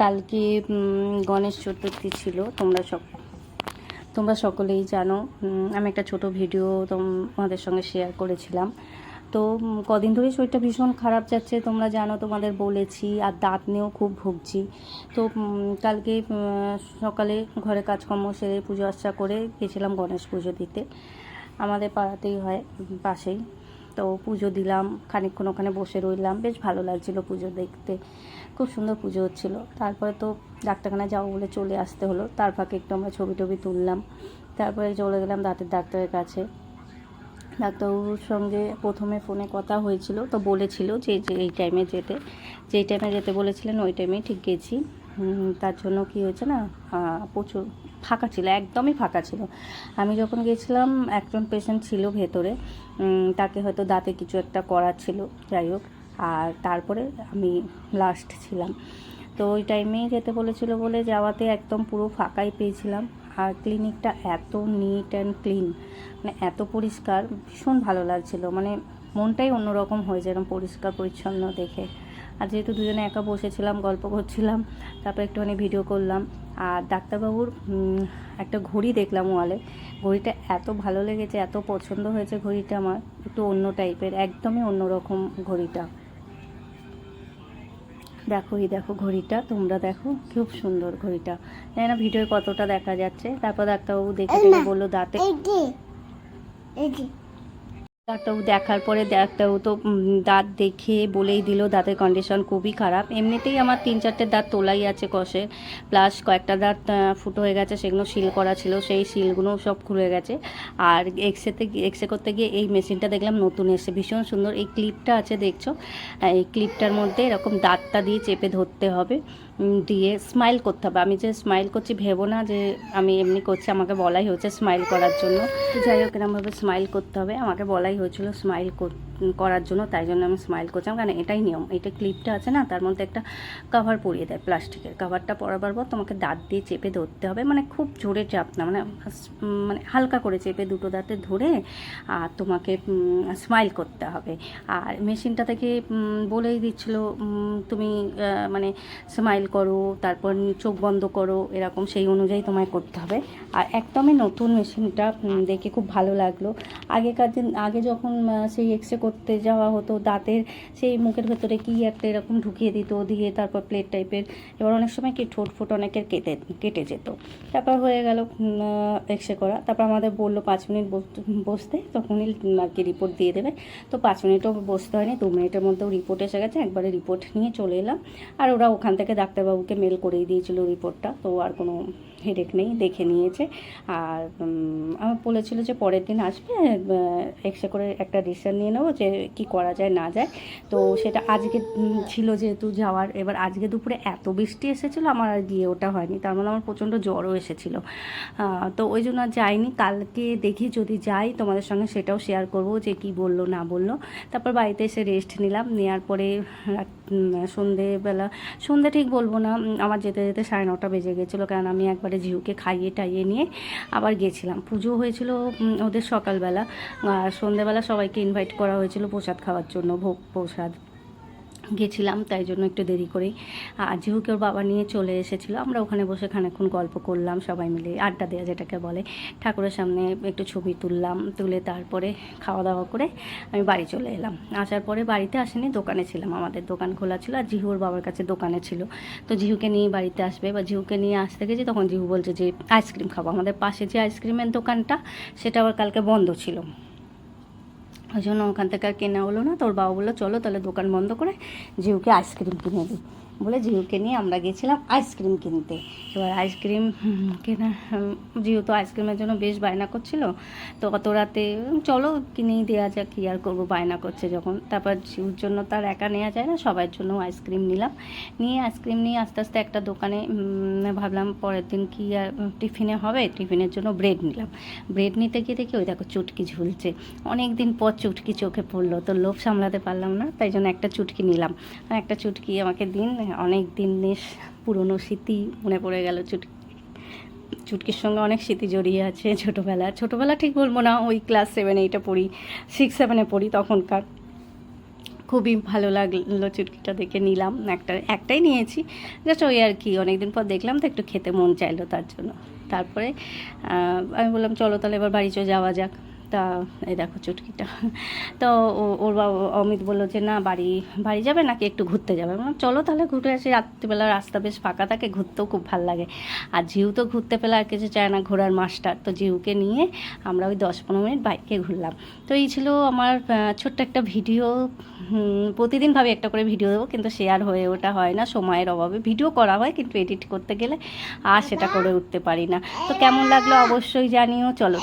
কালকে গণেশ চতুর্থী ছিল, তোমরা সব তোমরা সকলেই জানো আমি একটা ছোট ভিডিও তোমাদের সঙ্গে শেয়ার করেছিলাম। তো কদিন ধরেই শরীরটা ভীষণ খারাপ যাচ্ছে, তোমরা জানো, তোমাদের বলেছি, আর দাঁত নিয়েও খুব ভুগছি। তো কালকে সকালে ঘরে কাজকর্ম সেরে পুজো আর্চা করে গেছিলাম গণেশ পুজো দিতে। আমাদের পাড়াতেই হয় পাশেই। তো পুজো দিলাম, খানিকক্ষণ ওখানে বসে রইলাম। বেশ ভালো লাগছিল পুজো দেখতে। খুব সুন্দর পুজো হচ্ছিল। তারপরে তো ডাক্তারখানায় যাব বলে চলে আসতে হলো। তার ফাঁকে একটু আমরা ছবি টবি তুললাম। তারপরে চলে গেলাম দাঁতের ডাক্তারের কাছে। ডাক্তারবাবুর সঙ্গে প্রথমে ফোনে কথা হয়েছিল, তো বলেছিল যে এই টাইমে যেতে। যেই টাইমে যেতে বলেছিলেন, ওই টাইমেই ঠিক গেছি। তার জন্য কি হয়েছে না প্রচুর ফাঁকা ছিল, একদমই ফাঁকা ছিল। আমি যখন গেছিলাম, একজন পেশেন্ট ছিল ভেতরে তাকে হয়তো দাঁতে কিছু একটা করার ছিল, যাই হোক, আর তারপরে আমি লাস্ট ছিলাম। তো ওই টাইমেই যেতে বলেছিল বলে যাওয়াতে একদম পুরো ফাঁকাই পেয়েছিলাম, আর ক্লিনিকটা এত নিট অ্যান্ড ক্লিন মানে এত পরিষ্কার, ভীষণ ভালো লাগছিল মানে মনটাই অন্যরকম হয়ে যায় এরকম পরিষ্কার পরিচ্ছন্ন দেখে। আর যেহেতু দুজনে একা বসেছিলাম গল্প করছিলাম তারপর একটুখানি ভিডিও করলাম। আর ডাক্তারবাবুর একটা ঘড়ি দেখলাম ওয়ালে। ঘড়িটা এত ভালো লেগেছে এত পছন্দ হয়েছে ঘড়িটা আমার একটু অন্য টাইপের একদমই অন্যরকম ঘড়িটা। দেখো এই দেখো ঘড়িটা তোমরা দেখো খুব সুন্দর ঘড়িটা। জানি না ভিডিওয় কতটা দেখা যাচ্ছে। তারপর ডাক্তারবাবু দেখে বলল দাঁতে ডাক্তারবাবু দেখার পরে ডাক্তারবাবু তো দাঁত দেখে বলেই দিল দাঁতের কন্ডিশন খুবই খারাপ। এমনিতেই আমার তিন চারটে দাঁত তোলাই আছে কষে প্লাস কয়েকটা দাঁত ফুটো হয়ে গেছে, সেগুলো সিল করা ছিল, সেই সিলগুলো সব খুলে গেছে। আর এক্সরেতে এক্সরে করতে গিয়ে এই মেশিনটা দেখলাম নতুন এসে ভীষণ সুন্দর। এই ক্লিপটা আছে, দেখছ? এই ক্লিপটার মধ্যে এরকম দাঁতটা দিয়ে চেপে ধরতে হবে। দিয়ে স্মাইল করতে হবে। আমি যে স্মাইল করছি, ভেবো না যে আমি এমনি করছি, আমাকে বলাই হয়েছে স্মাইল করার জন্য। যাই হোক এরকমভাবে স্মাইল করতে হবে। আমাকে বলাই হয়েছিল স্মাইল করার জন্য, তাই জন্য আমি স্মাইল করছিলাম। কারণ এটাই নিয়ম, এটা ক্লিপটা আছে না, তার মধ্যে একটা কাভার পরিয়ে দেয় প্লাস্টিকের কাভারটা পরাবার পর তোমাকে দাঁত দিয়ে চেপে ধরতে হবে। মানে খুব জোরে চাপ না মানে মানে হালকা করে চেপে দুটো দাঁতে ধরে, আর তোমাকে স্মাইল করতে হবে। আর মেশিনটা থেকে বলেই দিচ্ছিল তুমি মানে স্মাইল করো, তারপর চোখ বন্ধ করো, এরকম সেই অনুযায়ী তোমায় করতে হবে। আর একদমই নতুন মেশিনটা দেখে খুব ভালো লাগল। আগেকার দিন, আগে যখন সেই এক্সরে করতে যাওয়া হতো, দাঁতের সেই মুখের ভেতরে কি একটা এরকম ঢুকিয়ে দিত দিয়ে তারপর প্লেট টাইপের এবার অনেক সময় কি ঠোঁট ফোট অনেকের কেটে কেটে যেত। তারপর হয়ে গেল এক্সরে করা। তারপর আমাদের বলল পাঁচ মিনিট বস- বসতে, তখনই আর কি রিপোর্ট দিয়ে দেবে। তো পাঁচ মিনিটও বসতে হয়নি, দু মিনিটের মধ্যেও রিপোর্ট এসে গেছে, একবারে রিপোর্ট নিয়ে চলে এলাম। আর ওরা ওখান থেকে ডাক্তারবাবুকে মেল করেই দিয়েছিল রিপোর্টটা তো আর কোনো হেডেক নেই দেখে নিয়েছে। আর আমার বলেছিল যে পরের দিন আসবে এক্সরে করে একটা ডিসিশন নিয়ে নেব যে কি করা যায়, না যায়। তো সেটা আজকে ছিল যেহেতু যাওয়ার, এবার আজকে দুপুরে এত বৃষ্টি এসেছিল, আমার আর গিয়ে ওটা হয়নি। তার মানে আমার প্রচণ্ড জ্বরও এসেছিল। তো ওই জন্য যাইনি। কালকে দেখি যদি যাই, তোমাদের সঙ্গে সেটাও শেয়ার করব যে কি বলল, না বলল। তারপর বাড়িতে এসে রেস্ট নিলাম। নেওয়ার পরে সন্ধেবেলা, সন্ধে ঠিক বলব না আমার যেতে যেতে সাড়ে নটা বেজে গেছিল। কারণ আমি একবারে ঝিউকে খাইয়ে টাইয়ে নিয়ে আবার গেছিলাম। পুজো হয়েছিল ওদের সকালবেলা। আর সন্ধেবেলা সবাইকে ইনভাইট করা হয়েছিল প্রসাদ খাওয়ার জন্য, ভোগ প্রসাদ। গেছিলাম, তাই জন্য একটু দেরি করেই। আর যেহুকে ওর বাবা নিয়ে চলে এসেছিল, আমরা ওখানে বসে খানিকক্ষণ গল্প করলাম, সবাই মিলে আড্ডা দেওয়া যেটাকে বলে। ঠাকুরের সামনে একটু ছবি তুললাম, তুলে তারপরে খাওয়া দাওয়া করে আমি বাড়ি চলে এলাম। আসার পরে বাড়িতে আসেনি, দোকানে ছিলাম, আমাদের দোকান খোলা ছিল আর জিহুর বাবার কাছে দোকানে ছিল। তো জিহুকে নিয়ে বাড়িতে আসবে বা জিহুকে নিয়ে আসতে গেছি, তখন জিহু বলছে যে, আইসক্রিম খাব। আমাদের পাশে যে আইসক্রিমের দোকানটা, সেটা আবার কালকে বন্ধ ছিল। ওই জন্য ওখান থেকে আর কেনা হলো না। তোর বাবা বলল, চলো তাহলে দোকান বন্ধ করে জিউকে আইসক্রিম কিনে দিই বলে জিউকে নিয়ে আমরা গেছিলাম আইসক্রিম কিনতে। এবার আইসক্রিম কেনা হুম, জিউ তো আইসক্রিমের জন্য বেশ বায়না করছিল তো অত রাতে চলো কিনেই দেওয়া যাক কী আর করব বায়না করছে যখন। তারপর জিউর জন্য তার একা নেওয়া যায় না সবার জন্য আইসক্রিম নিলাম। নিয়ে আইসক্রিম নিয়ে আস্তে আস্তে একটা দোকানে ভাবলাম পরের দিন কি আর টিফিনে হবে টিফিনের জন্য ব্রেড নিলাম। ব্রেড নিতে গিয়ে দেখি ওই দেখো চুটকি ঝুলছে। অনেক দিন পর চুটকি চোখে পড়ল তো লোভ সামলাতে পারলাম না তাই জন্য একটা চুটকি নিলাম। একটা চুটকি আমাকে দিন অনেক দিন দিনের পুরনো স্মৃতি মনে পড়ে গেল। চুটকি চুটকির সঙ্গে অনেক স্মৃতি জড়িয়ে আছে ছোটোবেলা ছোটোবেলা ঠিক বলব না, ওই ক্লাস সেভেন এইটা পড়ি সিক্স সেভেনে পড়ি তখনকার। খুবই ভালো লাগল চুটকিটা দেখে নিলাম। একটা, একটাই নিয়েছি। জাস্ট ওই আর কি, অনেকদিন পর দেখলাম তো একটু খেতে মন চাইলো তার জন্য। তারপরে আমি বললাম, চলো তাহলে এবার বাড়ি চলে যাওয়া যাক। তা এই দেখো চুটকিটা। তো ওর বাবা অমিত বলল যে না বাড়ি বাড়ি যাবে নাকি একটু ঘুরতে যাবে? বললাম, চলো তাহলে ঘুরে আসি। রাত্রিবেলা রাস্তা বেশ ফাঁকা থাকে ঘুরতেও খুব ভালো লাগে। আর জিউ তো ঘুরতে পেলে আর কিছু চায় না ঘোরার মাস্টার। তো জিউকে নিয়ে আমরা ওই দশ পনেরো মিনিট বাইকে ঘুরলাম। তো এই ছিল আমার ছোট্ট একটা ভিডিও। প্রতিদিন ভাবে একটা করে ভিডিও দেবো কিন্তু শেয়ার হয়ে ওটা হয় না সময়ের অভাবে। ভিডিও করা হয় কিন্তু এডিট করতে গেলে আর সেটা করে উঠতে পারি না। তো কেমন লাগল অবশ্যই জানিও। চলো